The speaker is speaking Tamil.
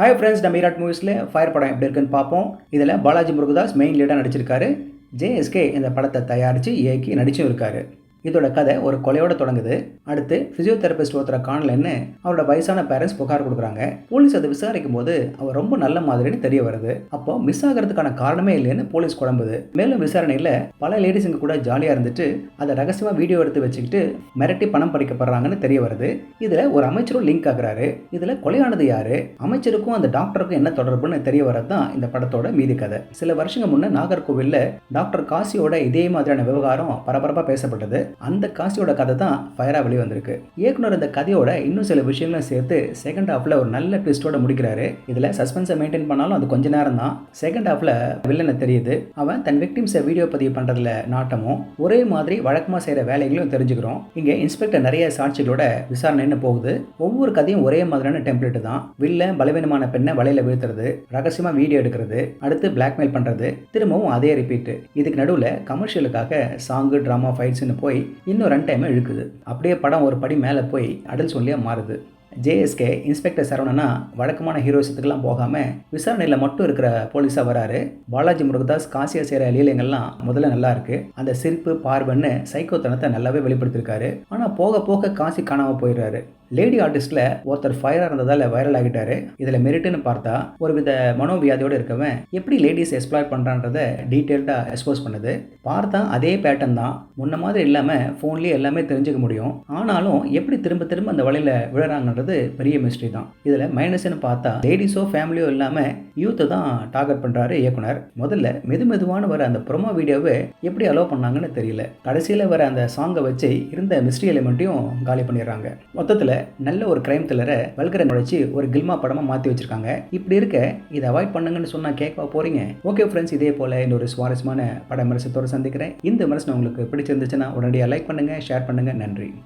ஹாய் ஃப்ரெண்ட்ஸ் நம்ம ஈராட் மூவிஸில் ஃபயர் படம் எப்படி இருக்குன்னு பார்ப்போம். இதில் பாலாஜி முருகதாஸ் மெயின் லீடாக நடிச்சிருக்காரு. ஜேஎஸ்கே இந்த படத்தை தயாரித்து இயக்கி நடிச்சும் இருக்காரு. இதோட கதை ஒரு கொலையோட தொடங்குது. அடுத்து பிசியோதெரபிஸ்ட் ஒருத்தர காணலன்னு அவரோட வயசான பேரண்ட்ஸ் புகார் கொடுக்குறாங்க. போலீஸ் அதை விசாரிக்கும் போது அவர் ரொம்ப நல்ல மாதிரின்னு தெரிய வருது. அப்போ மிஸ் ஆகிறதுக்கான காரணமே இல்லைன்னு போலீஸ் குழம்புது மேலும் விசாரணையில் பல லேடிஸுங்க கூட ஜாலியாக இருந்துட்டு அதை ரகசியமாக வீடியோ எடுத்து வச்சுக்கிட்டு மிரட்டி பணம் பறிக்கப்படுறாங்கன்னு தெரிய வருது. இதில் ஒரு அமைச்சரும் லிங்க் ஆகுறாரு. இதில் கொலையானது யாரு? அமைச்சருக்கும் அந்த டாக்டருக்கும் என்ன தொடர்புன்னு தெரிய வரது தான் இந்த படத்தோட மீதி கதை. சில வருஷங்க முன்னே நாகர்கோவிலில் டாக்டர் காசியோட இதே மாதிரியான விவகாரம் பரபரப்பாக பேசப்பட்டது. அந்த காசியோட கதை தான் ஃபயராக வெளியே வந்திருக்கு. இயக்குனர் இந்த கதையோட இன்னும் சில விஷயங்களும் சேர்த்து செகண்ட் ஹாஃபில் ஒரு நல்ல ட்விஸ்டோட முடிக்கிறாரு. இதில் சஸ்பென்ஸை மெயின்டைன் பண்ணாலும் அது கொஞ்ச நேரம் தான். செகண்ட் ஹாஃபில் வில்லனை தெரியுது. அவன் தன் விக்டிம்ஸை வீடியோ பதிவு பண்ணுறதுல நாட்டமும் ஒரே மாதிரி வழக்கமாக செய்கிற வேலைகளையும் தெரிஞ்சுக்கிறோம். இங்கே இன்ஸ்பெக்டர் நிறைய சாட்சிகளோட விசாரணைன்னு போகுது. ஒவ்வொரு கதையும் ஒரே மாதிரியான டெம்ப்ளேட் தான். வில்ல பலவீனமான பெண்ணை வலையில வீழ்த்துறது ரகசியமாக வீடியோ எடுக்கிறது அடுத்து பிளாக்மெயில் பண்ணுறது திரும்பவும் அதே ரிப்பீட்டு இதுக்கு நடுவில் கமர்ஷியலுக்காக சாங்கு ட்ராமா ஃபைட்ஸ்னு போய் இன்னும் ரன் டைமை இழுக்குது. அப்படியே படம் ஒரு படி மேலே போய் அடல் சொல்லியாக மாறுது. ஜேஎஸ்கே இன்ஸ்பெக்டர் சரவணனா வழக்கமான ஹீரோஸத்துக்கெல்லாம் போகாமல் விசாரணையில் மட்டும் இருக்கிற போலீஸாக வராரு. பாலாஜி முருகதாஸ் காசியா செய்கிற லீலைங்கள்லாம் முதல்ல நல்லா இருக்கு. அந்த சிரிப்பு பார்வன்னு சைக்கோத்தனத்தை நல்லாவே வெளிப்படுத்திருக்காரு. ஆனால் போக போக காசி காணாமல் போயிடுறாரு. லேடி ஆர்டிஸ்டில் ஒருத்தர் ஃபயராக இருந்ததால் வைரல் ஆகிட்டாரு. இதில் மெரிட்டுன்னு பார்த்தா ஒரு வித மனோவியாதியோடு இருக்கவன் எப்படி லேடிஸ் எக்ஸ்ப்ளாய் பண்ணுறான்றத டீட்டெயில்டாக எக்ஸ்போஸ் பண்ணுது. பார்த்தா அதே பேட்டர்ன் தான். முன்ன மாதிரி இல்லாமல் ஃபோன்லேயே எல்லாமே தெரிஞ்சுக்க முடியும். ஆனாலும் எப்படி திரும்ப திரும்ப அந்த வலையில் விழுறாங்கன்றது பெரிய மிஸ்ட்ரி தான். இதில் மைனஸ்னு பார்த்தா லேடிஸோ ஃபேமிலியோ இல்லாமல் யூத்தை தான் டார்கெட் பண்ணுறாரு இயக்குனர். முதல்ல மெது மெதுவான வர அந்த ப்ரொமோ வீடியோவை எப்படி அலோவ் பண்ணாங்கன்னு தெரியல. கடைசியில் வர அந்த சாங்கை வச்சு இருந்த மிஸ்ட்ரி எலிமெண்ட்டையும் காலி பண்ணிடுறாங்க. மொத்தத்தில் நல்ல ஒரு கிரைம் த்ரில்லரை வல்கரை நுழைச்சி ஒரு கில்மா படமாக மாற்றி வச்சிருக்காங்க. இப்படி இருக்க இதை அவாய்ட் பண்ணுங்கன்னு சொன்னால் கேட்க போகிறீங்க ஓகே ஃப்ரெண்ட்ஸ் இதே போல் இன்னொரு சுவாரஸ்யமான பட மரசத்தோடு சந்திக்கிறேன். இந்த மரசு உங்களுக்கு பிடிச்சிருந்துச்சுன்னா உடனடியாக லைக் பண்ணுங்கள் ஷேர் பண்ணுங்கள் நன்றி.